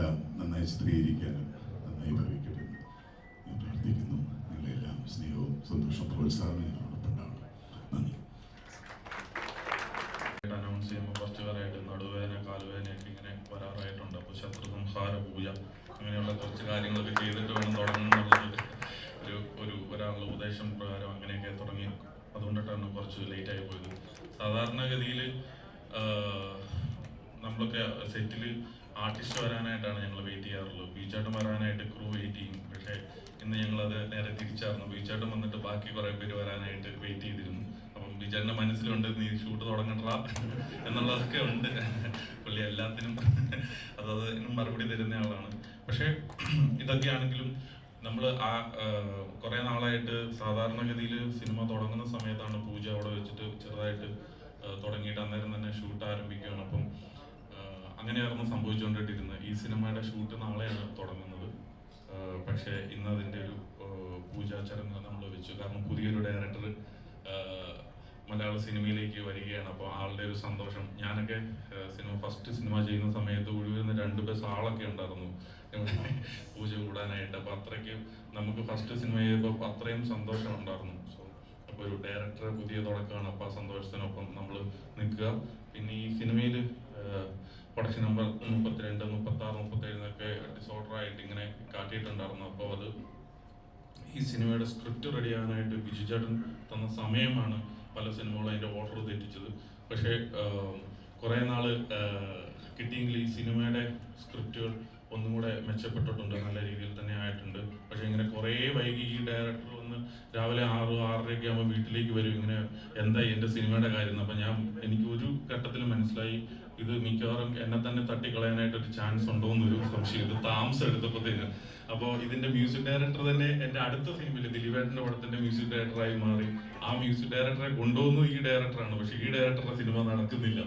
എല്ലാം നന്നായി ചിത്രീകരിക്കാനും നന്നായി ഭവിക്കട്ടെ ഞാൻ പ്രാർത്ഥിക്കുന്നു. നിങ്ങളെല്ലാം സ്നേഹവും സന്തോഷവും പ്രോത്സാഹനവും എന്നോടൊപ്പമുണ്ടാവണം നന്ദി. അനൗൺസ് ചെയ്യുമ്പോൾ കുറച്ച് കാലമായിട്ട് നടുവേദന കാലുവേദനയൊക്കെ ഇങ്ങനെ വരാറായിട്ടുണ്ട്. അപ്പോൾ ശത്രുസംഹാര പൂജ അങ്ങനെയുള്ള കുറച്ച് കാര്യങ്ങളൊക്കെ ചെയ്തിട്ട് വേണം തുടങ്ങുന്നുള്ളത് ഒരു ഒരു ഒരാളുടെ ഉപദേശം പ്രകാരം അങ്ങനെയൊക്കെ തുടങ്ങി. അതുകൊണ്ടിട്ടാണ് കുറച്ച് ലേറ്റ് ആയി പോയത്. സാധാരണഗതിയിൽ നമ്മളൊക്കെ സെറ്റിൽ ആർട്ടിസ്റ്റ് വരാനായിട്ടാണ് ഞങ്ങൾ വെയിറ്റ് ചെയ്യാറുള്ളത്. ബീച്ചാട്ടം വരാനായിട്ട് ക്രൂ വെയിറ്റ് ചെയ്യും. പക്ഷേ ഇന്ന് ഞങ്ങളത് നേരെ തിരിച്ചായിരുന്നു. ബീച്ചാട്ടം വന്നിട്ട് ബാക്കി കുറേ പേര് വരാനായിട്ട് വെയിറ്റ് ചെയ്തിരുന്നു. അപ്പം ബീച്ചാട്ടിന്റെ മനസ്സിലുണ്ട് നീ ഷൂട്ട് തുടങ്ങണ്ട എന്നുള്ളതൊക്കെ ഉണ്ട്. പുള്ളി എല്ലാത്തിനും അതത് മറുപടി തരുന്ന ആളാണ്. പക്ഷേ ഇതൊക്കെയാണെങ്കിലും നമ്മൾ ആ കുറേ നാളായിട്ട് സാധാരണഗതിയിൽ സിനിമ തുടങ്ങുന്ന സമയത്താണ് പൂജ അവിടെ വെച്ചിട്ട് ചെറുതായിട്ട് തുടങ്ങിയിട്ട് അന്നേരം തന്നെ ഷൂട്ട് ആരംഭിക്കുകയാണ്. അപ്പം അങ്ങനെയായിരുന്നു സംഭവിച്ചുകൊണ്ടിട്ടിരുന്നത്. ഈ സിനിമയുടെ ഷൂട്ട് നാളെയാണ് തുടങ്ങുന്നത്. പക്ഷേ ഇന്ന് അതിന്റെ ഒരു പൂജാ ചടങ്ങ് നമ്മൾ വെച്ചു. കാരണം പുതിയൊരു ഡയറക്ടർ മലയാള സിനിമയിലേക്ക് വരികയാണ്. അപ്പോൾ ആളുടെ ഒരു സന്തോഷം. ഞാനൊക്കെ സിനിമ ഫസ്റ്റ് സിനിമ ചെയ്യുന്ന സമയത്ത് ഒഴിവരുന്ന രണ്ട് ബസ് ആളൊക്കെ ഉണ്ടായിരുന്നു. പൂജ കൂടാനായിട്ട്. അപ്പോൾ അത്രയ്ക്ക് നമുക്ക് ഫസ്റ്റ് സിനിമ ചെയ്തപ്പോൾ അത്രയും സന്തോഷം ഉണ്ടായിരുന്നു. സോ അപ്പോൾ ഒരു ഡയറക്ടറെ പുതിയ തുടക്കമാണ്. അപ്പോൾ ആ സന്തോഷത്തിനൊപ്പം നമ്മൾ നിൽക്കുക. പിന്നെ ഈ സിനിമയിൽ പ്രൊഡക്ഷൻ നമ്പർ മുപ്പത്തിരണ്ട് മുപ്പത്തി ആറ് മുപ്പത്തേഴിനൊക്കെ ഡിസോർഡർ ആയിട്ട് ഇങ്ങനെ കാട്ടിയിട്ടുണ്ടായിരുന്നു. അപ്പോൾ അത് ഈ സിനിമയുടെ സ്ക്രിപ്റ്റ് റെഡിയാകാനായിട്ട് ബിജു ചേട്ടൻ തന്ന സമയമാണ് പല സിനിമകളും അതിന്റെ ഓർഡർ തെറ്റിച്ചത്. പക്ഷേ കുറേ നാൾ കിട്ടിയെങ്കിൽ ഈ സിനിമയുടെ സ്ക്രിപ്റ്റുകൾ ഒന്നും കൂടെ മെച്ചപ്പെട്ടിട്ടുണ്ട് നല്ല രീതിയിൽ തന്നെ ആയിട്ടുണ്ട്. പക്ഷെ ഇങ്ങനെ കുറേ വൈകി ഈ ഡയറക്ടർ വന്ന് രാവിലെ ആറ് ആറരയൊക്കെ ആകുമ്പോൾ വീട്ടിലേക്ക് വരും ഇങ്ങനെ എന്താ എന്റെ സിനിമയുടെ കാര്യം. അപ്പം ഞാൻ എനിക്ക് ഒരു ഘട്ടത്തിൽ മനസ്സിലായി. ഇത് മിക്കവാറും എന്നെ തന്നെ തട്ടിക്കളയാനായിട്ട് ഒരു ചാൻസ് ഉണ്ടോ എന്നൊരു സംശയം. ഇത് താമസം എടുത്തപ്പോഴത്തേന് അപ്പോൾ ഇതിന്റെ മ്യൂസിക് ഡയറക്ടർ തന്നെ എന്റെ അടുത്ത ഫിലിമിൽ ദിലീപേട്ടന്റെ പടത്തിന്റെ മ്യൂസിക് ഡയറക്ടറായി മാറി. ആ മ്യൂസിക് ഡയറക്ടറെ കൊണ്ടുവന്നു ഈ ഡയറക്ടറാണ് പക്ഷെ ഈ ഡയറക്ടറുടെ സിനിമ നടക്കുന്നില്ല.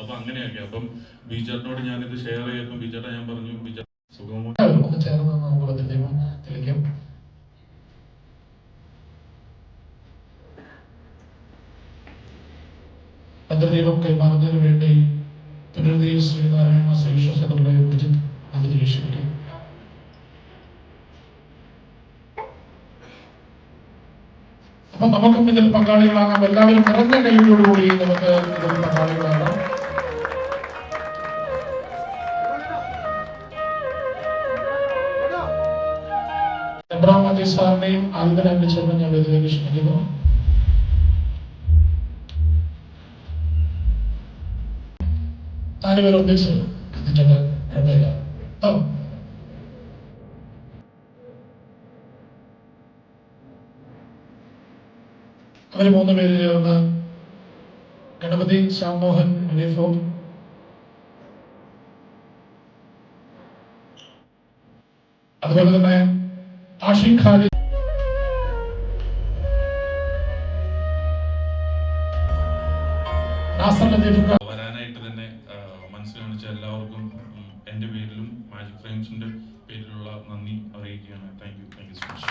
അപ്പൊ അങ്ങനെയൊക്കെ. അപ്പം ബീച്ചേട്ടനോട് ഞാനിത് ഷെയർ ചെയ്തപ്പോൾ ബീച്ചേട്ടൻ ഞാൻ പറഞ്ഞു ബീച്ചേട്ടൻ സുഖമോ ഒന്ന് ചേർന്ന് നമുക്ക് തെളിയും തെളിയിക്കാം ഭദ്രദീപം കൈമാറുന്നതിന് വേണ്ടി പുനരുദ്ധീ ശ്രീനാരായണ ശ്രീവിശ്വസതകളെ കുറിച്ച് അഭിനിരീക്ഷിക്കും അപ്പൊ നമുക്കും ഇതിൽ പങ്കാളികളാകാം. എല്ലാവരും നിറഞ്ഞ കൈയോടുകൂടി നമുക്ക് ഇതിൽ പങ്കാളികളാകാം. എബ്രാം മതി സാറിനെയും ആൽബൻ ചേർന്ന് ഞാൻ ഇതിലേക്ക് ക്ഷണിക്കുന്നു നാലുപേർ ഒന്നിച്ച് എത്തിയിട്ടുണ്ട് കുഴപ്പമില്ല ഓ അവർ മൂന്ന് പേര് ചേർന്ന് ഗണപതി ശ്യാമോഹൻ യൂണിഫോം അതുപോലെ തന്നെ ആഷിം ഖാലി നാസർ ലത്തീഫ് മാജിക് ഫ്രെയിംസിന്റെ പേരിലുള്ള നന്ദി അറിയിക്കുകയാണ്. Thank you thank you so much.